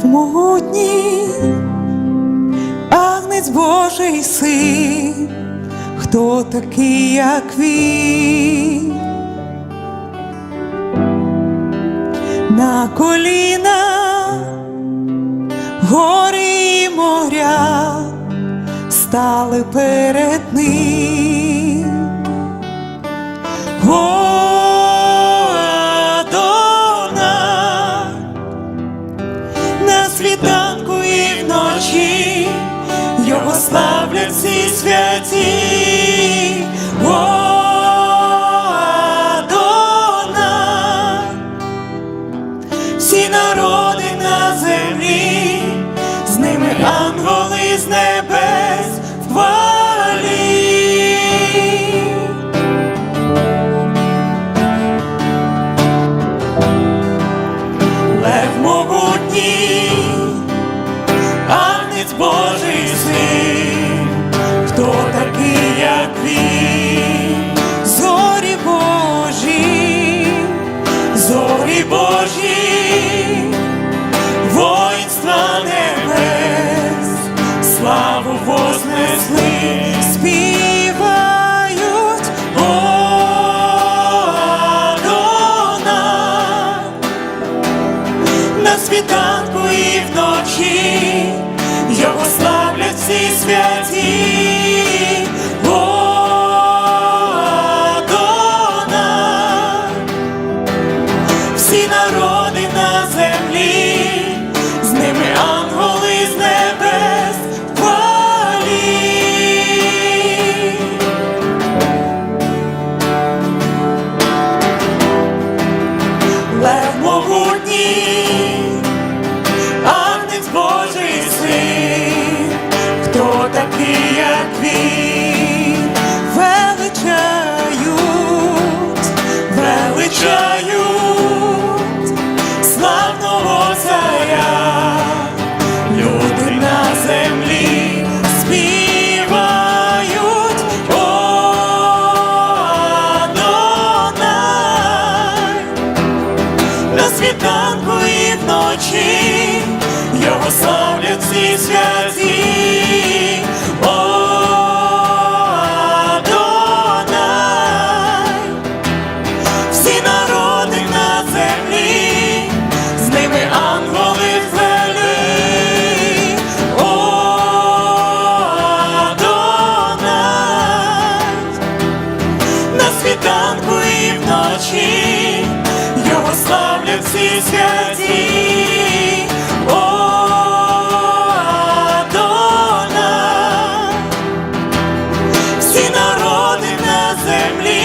Лев могутній, агнець Божий син, хто такий, як він? На коліна гори і моря стали перед ним. Світанку і вночі його славлять всі святі. Агнець Божий син, хто такий, як він, зорі Божі, зорі Божі, воїнства небес, славу вознесли, співають, о, Адонай. На світанку і вночі величають славного царя, люди на землі співають, Адонай, на світанку і вночі його славлять всі святі. Адонай,